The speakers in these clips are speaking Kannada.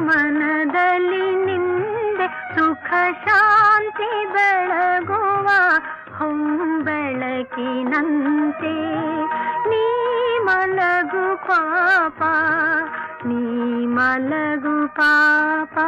ಮನದಲ್ಲಿ ನಿಂದೆ ಸುಖ ಶಾಂತಿ ಬೆಳಗುವ ಹೊಂಬೆಳಕಿನಂತೆ. ನೀ ಮಲಗು ಪಾಪ ನೀ ಮಲಗು ಪಾಪ.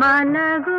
ಮಲಗು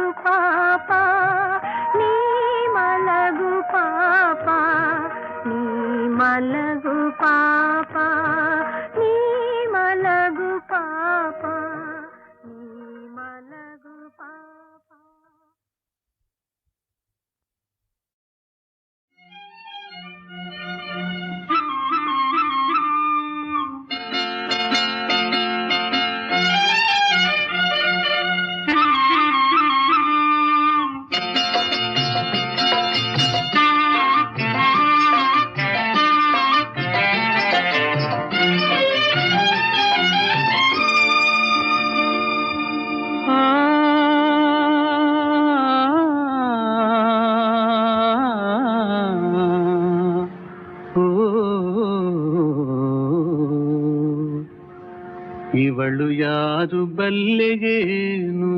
ಯಾರು ಬಲ್ಲೆಗೇನು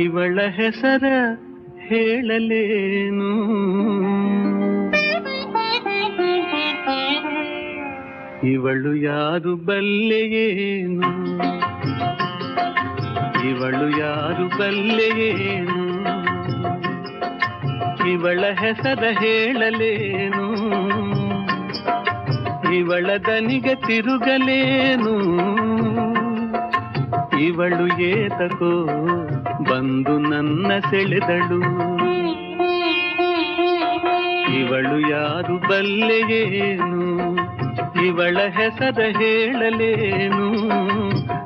ಇವಳ ಹೆಸರ ಹೇಳಲೇನು? ಇವಳು ಯಾರು ಬಲ್ಲೆಯೇನು ಇವಳು ಯಾರು ಬಲ್ಲೆಯೇನು ಇವಳ ಹೆಸರ ಹೇಳಲೇನು? ಇವಳ ದನಿಗೆ ತಿರುಗಲೇನು ಇವಳು ಏತಕೋ ಬಂದು ನನ್ನ ಸೆಳೆದಳು ಇವಳು ಯಾರು ಬಲ್ಲೆಯೇನು ಇವಳ ಹೆಸರ ಹೇಳಲೇನು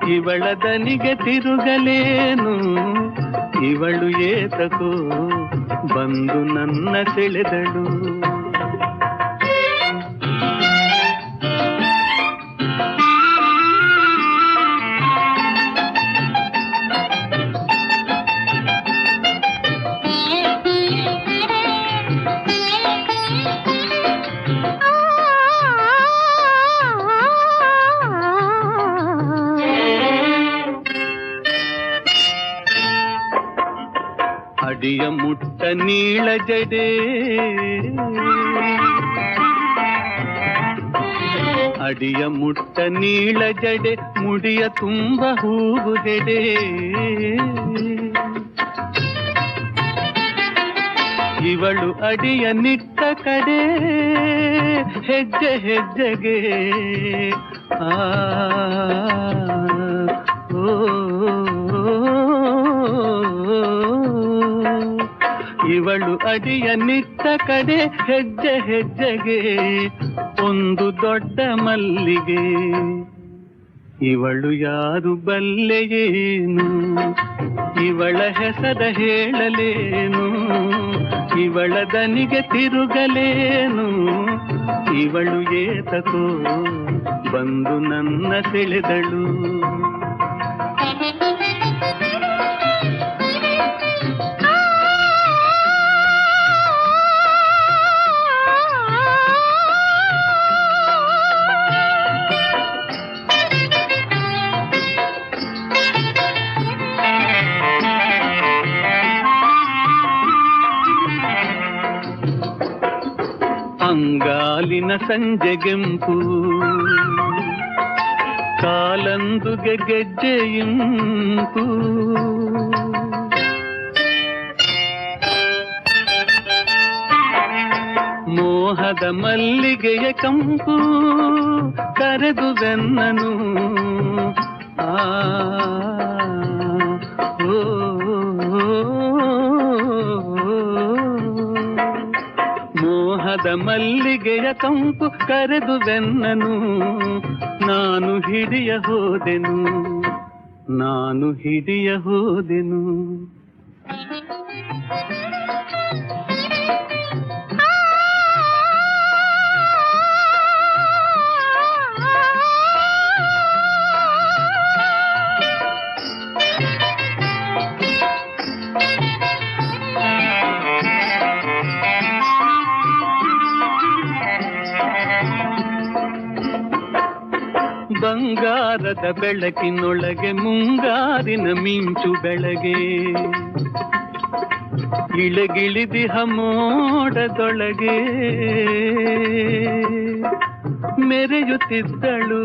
ಇವಳ ದನಿಗೆ ತಿರುಗಲೇನು ಇವಳು ಏತಕೋ ಬಂದು ನನ್ನ ಸೆಳೆದಳು ನೀಳ ಜಡೆ. ಅಡಿಯ ಮುಟ್ಟ ನೀಳ ಜಡೆ ಮುಡಿಯ ತುಂಬ ಹೂವು ಹೆಡೆ ಇವಳು ಅಡಿಯ ನಿಟ್ಟ ಕಡೆ ಹೆಜ್ಜೆ ಹೆಜ್ಜೆಗೆ. ಆ ಓ, ಇವಳು ಅಡಿಯ ನಿತ್ತ ಕಡೆ ಹೆಜ್ಜೆ ಹೆಜ್ಜೆಗೆ, ಒಂದು ದೊಡ್ಡ ಮಲ್ಲಿಗೆ. ಇವಳು ಯಾರು ಬಲ್ಲೆಯೇನು ಇವಳ ಹೆಸರ ಹೇಳಲೇನು? ಇವಳ ದನಿಗೆ ತಿರುಗಲೇನು? ಇವಳು ಏತಕೋ ಬಂದು ನನ್ನ ಸೆಳೆದಳು. ಅಂಗಾಲಿನ ಸಂಜೆಗೆಂಪು ಕಾಲಂದುಗೆ ಗೆಜ್ಜೆಯಿಂಪು ಮೋಹದ ಮಲ್ಲಿಗೆಯ ಕಂಪು ಕರೆದು ಬೆನ್ನನು. ಆ ಓ, ಮೋಹದ ಮಲ್ಲಿಗೆಯ ತಂಪು ಕರೆದು ಬೆನ್ನನು. ನಾನು ಹಿಡಿಯ ಹೋದೆನು. ನಾನು ಹಿಡಿಯ ಹೋದೆನು. ಬಂಗಾರದ ಬೆಳಕಿನೊಳಗೆ ಮುಂಗಾರಿನ ಮಿಂಚು ಬೆಳಗೆ. ಇಳಗಿಳಿದಿಹ ಮೋಡದೊಳಗೆ ಮೆರೆಯುತ್ತಿದ್ದಳು,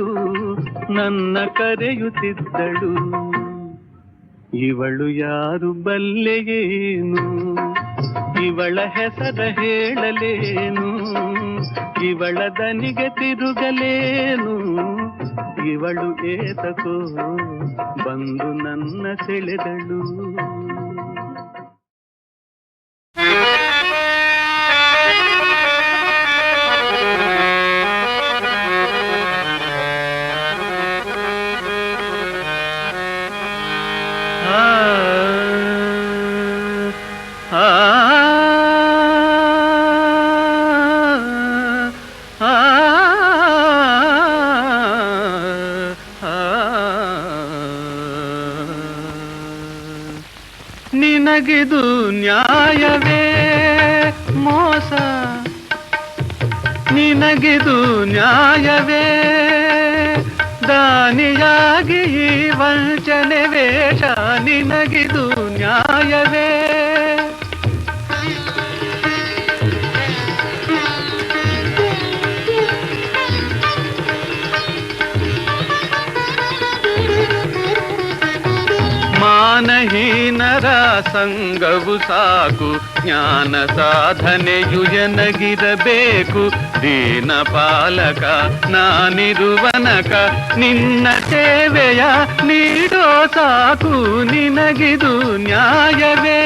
ನನ್ನ ಕರೆಯುತ್ತಿದ್ದಳು. ಇವಳು ಯಾರು ಬಲ್ಲೆಯೇನು ಇವಳ ಹೆಸರ ಹೇಳಲೇನು? ಇವಳ ದನಿಗೆ ತಿರುಗಲೇನು? ಇವಳು ಏತಕೋ ಬಂದು ನನ್ನ ಸೆಳೆದಳು ನಿನಗಿದು ನ್ಯಾಯವೇ? ಮೋಸ. ನಿನಗಿದು ನ್ಯಾಯವೇ? ದಾನಿಯಾಗಿ ಈ ವಂಚನೆ ವೇಷ ನಿನಗಿದು ನ್ಯಾಯವೇ? ಮಾನಹೀನರ ಸಂಗವು ಸಾಕು, ಜ್ಞಾನ ಸಾಧನೆಯು ಎನಗಿರಬೇಕು. ದೀನ ಪಾಲಕ ನಾನಿರುವನಕ, ನಿನ್ನ ಸೇವೆಯ ನೀಡೋ ಸಾಕು, ನಿನಗಿದು ನ್ಯಾಯವೇ.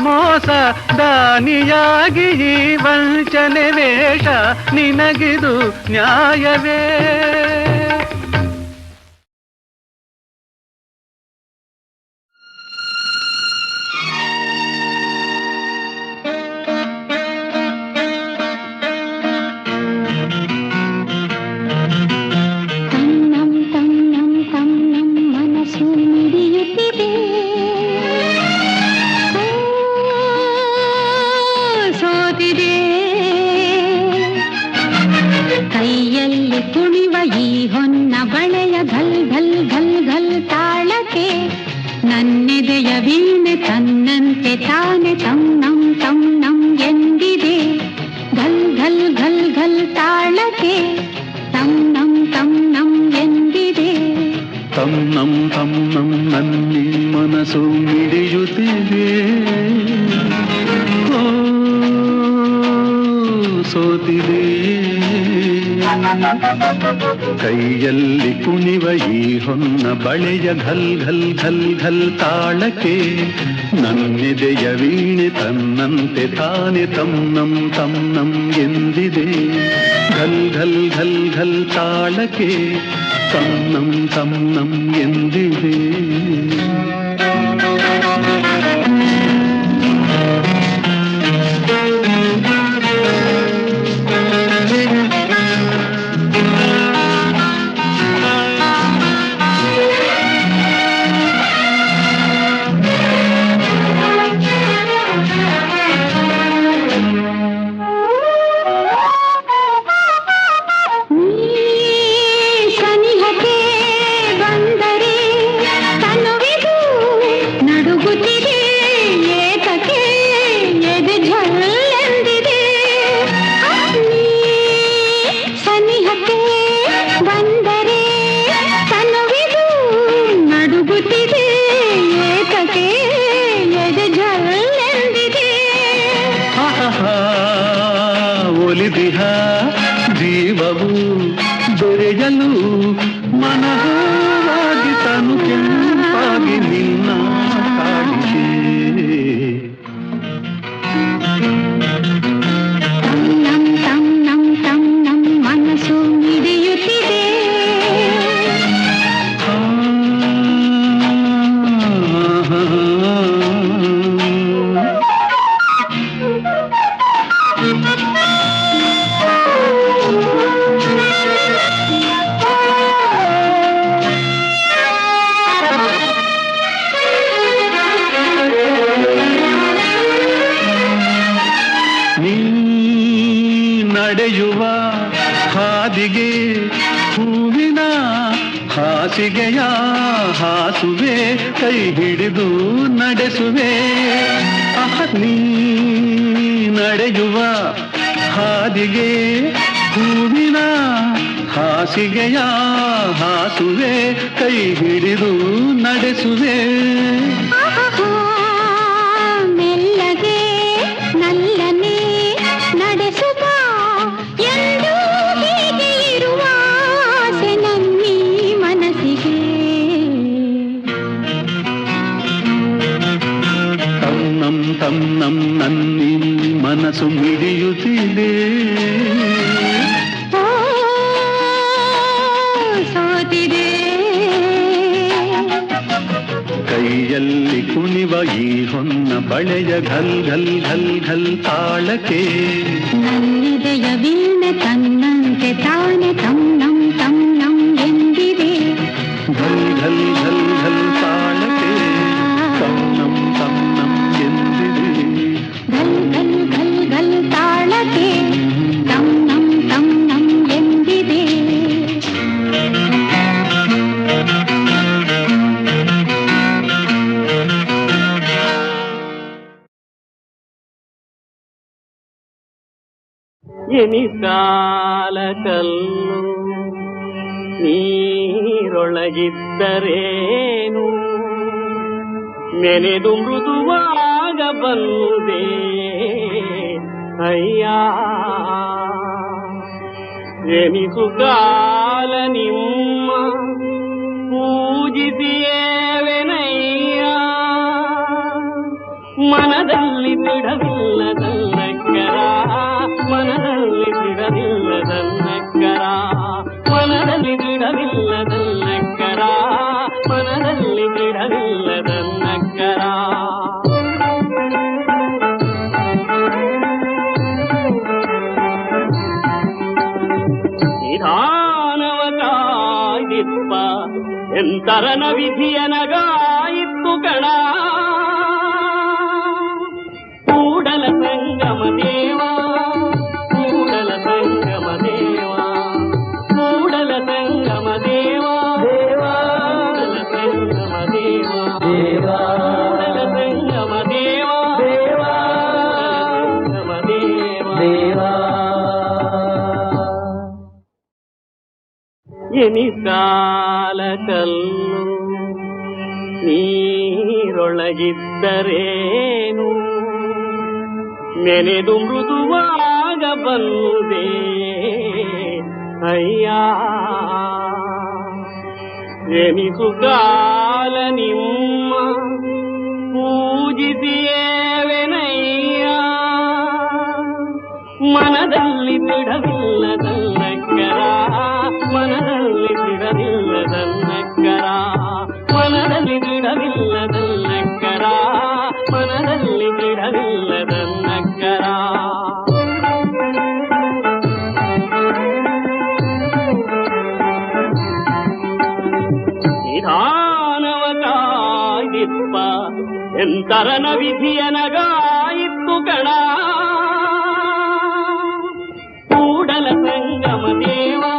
ಮೋಸ ದಾನಿಯಾಗಿ ವಂಚನೆ ವೇಷ, ನಿನಗಿದು ನ್ಯಾಯವೇ. ಕೈಯಲ್ಲಿ ಕುಣಿವ ಈ ಹೊನ್ನ ಬಳೆಯ ಘಲ್ ಘಲ್ ಘಲ್ ಘಲ್ ತಾಳಕ್ಕೆ ನನ್ನಿದೆಯ ವೀಣೆ ತನ್ನಂತೆ ತಾನೆ ತನ್ನಂ ತನ್ನಂ ಎಂದಿದೆ. ಘಲ್ ಘಲ್ ಘಲ್ ಘಲ್ ತಾಳಕ್ಕೆ ತನ್ನಂ ತನ್ನಂ ಎಂದಿದೆ. ನಡೆಯುವ ಹಾದಿಗೆ ಹೂವಿನ ಹಾಸಿಗೆಯ ಹಾಸುವೆ ಕೈ ಹಿಡಿದು ನಡೆಸುವೆ. ನೀ ನಡೆಯುವ ಹಾದಿಗೆ ಹೂವಿನ ಹಾಸಿಗೆಯ ಹಾಸುವೆ ಕೈ ಹಿಡಿದು ನಡೆಸುವೆ. ಬಳೆಯ ಘಲ್ ಘಲ್ ಘಲ್ ಘಲ್ ತಾಳಕ್ಕೆ. ನನ್ನಿದೆಯ ವೀಣೆ ತನ್ನಂತೆ ತಾನೆ ತನ್ನಂ ತನ್ನಂ ಎಂದಿದೆ. ಘಲ್ ಘಲ್ ಘಲ್ ಘಲ್ ಎನಿಸಾಲ ಕಲ್ಲು ನೀರೊಳಗಿದ್ದರೇನು? ನೆನೆದು ಮೃದುವಾಗ ಬಂದೆ ಅಯ್ಯ ಎನಿಸು ಕಾಲ ನಿಮ್ಮ ಪೂಜಿಸಿಯೇವೆನಯ್ಯ? ಮನದಲ್ಲಿ ಬಿಡವಿಲ್ಲದನ್ನಕ್ಕರ ಎಂತರನ ವಿಧಿಯನಗಾಯಿತ್ತು ಕಣ. ಕೂಡಲ ಸಂಗಮ ಎನಿಸಾಲ ಕಲ್ಲು ನೀರೊಳಗಿದ್ದರೇನು? ನೆನೆದು ಮೃದುವಾಗ ಬಂದೆ ಅಯ್ಯ ಎನಿಸು ಕಾಲ ನಿಮ್ಮ ನಿಧಾನವ ಕಾಯ್ದಿಪ್ಪ ಎಂತರನ ವಿಧಿಯನಗಾಯಿತ್ತು ಕಣ ಕೂಡಲ ಸಂಗಮ ದೇವಾ